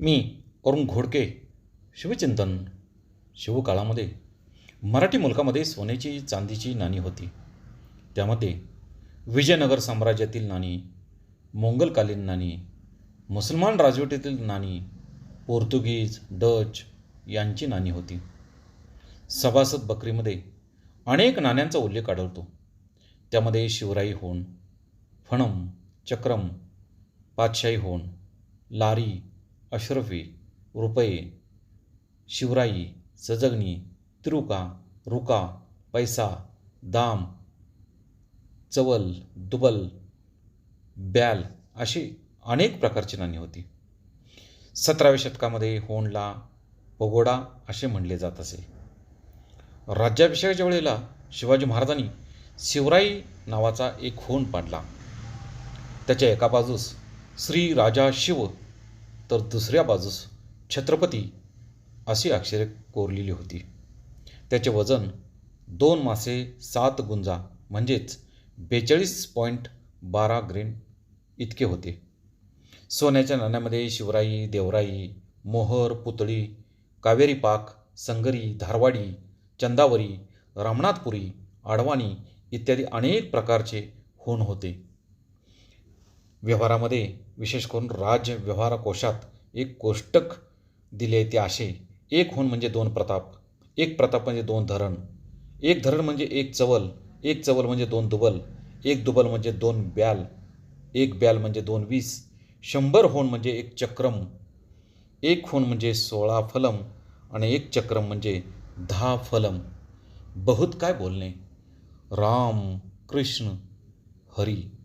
मी अरुण घोडके शिवचिंतन शिवकाळामध्ये. मराठी मुलकामध्ये सोन्याची चांदीची नाणी होती. त्यामध्ये विजयनगर साम्राज्यातील नाणी मोंगलकालीन नाणी मुसलमान राजवटीतील नाणी पोर्तुगीज डच यांची नाणी होती. सभासद बकरीमध्ये अनेक नाण्यांचा उल्लेख आढळतो. त्यामध्ये शिवराई होण फणम चक्रम पातशाही होण लारी अशरफी रुपये शिवराई सजगणी तिरुका रुका पैसा दाम चवल दुबल ब्याल अशी अनेक प्रकारची नाणी होती. सतराव्या शतकामध्ये होंडला पगोडा असे म्हणले जात असे. राज्याभिषेकाच्या वेळेला शिवाजी महाराजांनी शिवराई नावाचा एक होण पाडला त्याच्या एका बाजूस श्री राजा शिव तर दुसऱ्या बाजूस छत्रपती अशी अक्षरे कोरलेली होती. त्याचे वजन दोन मासे सात गुंजा म्हणजेच बेचाळीस पॉईंट बारा ग्रेन इतके होते. सोन्याच्या नाण्यामध्ये शिवराई देवराई मोहर पुतळी कावेरी पाक संगरी धारवाडी चंदावरी रामनाथपुरी आडवाणी इत्यादी अनेक प्रकारचे होण होते. व्यवहारामध्ये विशेष करून राज्य व्यवहार कोशात एक कोष्टक दिले ते असे. एक होण म्हणजे दोन प्रताप एक प्रताप म्हणजे दोन धरण एक धरण म्हणजे एक चवल एक चवल म्हणजे दोन दुबल एक दुबल म्हणजे दोन ब्याल एक ब्याल म्हणजे दोन वीस शंभर होण म्हणजे एक चक्रम एक होण म्हणजे सोळा फलम आणि एक चक्रम म्हणजे दहा फलम. बहुत काय बोलणे? राम कृष्ण हरी.